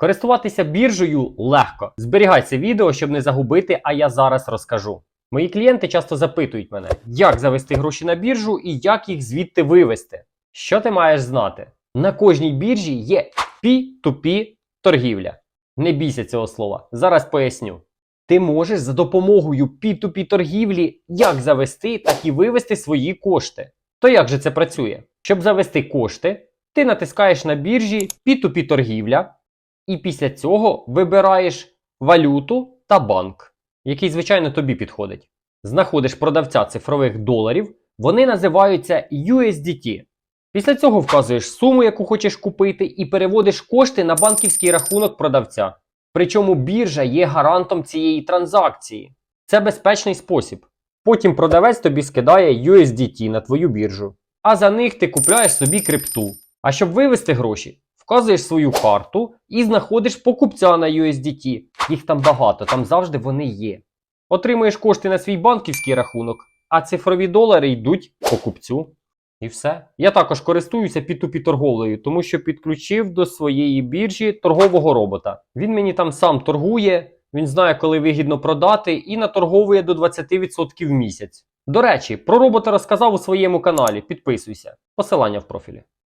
Користуватися біржею легко. Зберігай це відео, щоб не загубити, а я зараз розкажу. Мої клієнти часто запитують мене, як завести гроші на біржу і як їх звідти вивести. Що ти маєш знати? На кожній біржі є P2P торгівля. Не бійся цього слова. Зараз поясню. Ти можеш за допомогою P2P торгівлі як завести, так і вивести свої кошти. То як же це працює? Щоб завести кошти, ти натискаєш на біржі P2P торгівля, і після цього вибираєш валюту та банк, який, звичайно, тобі підходить. Знаходиш продавця цифрових доларів, вони називаються USDT. Після цього вказуєш суму, яку хочеш купити, і переводиш кошти на банківський рахунок продавця. Причому біржа є гарантом цієї транзакції. Це безпечний спосіб. Потім продавець тобі скидає USDT на твою біржу, а за них ти купляєш собі крипту. А щоб вивести гроші, вказуєш свою карту і знаходиш покупця на USDT. Їх там багато, там завжди вони є. Отримуєш кошти на свій банківський рахунок, а цифрові долари йдуть покупцю. І все. Я також користуюся P2P торговлею, тому що підключив до своєї біржі торгового робота. Він мені там сам торгує, він знає, коли вигідно продати, і наторговує до 20% в місяць. До речі, про робота розказав у своєму каналі. Підписуйся. Посилання в профілі.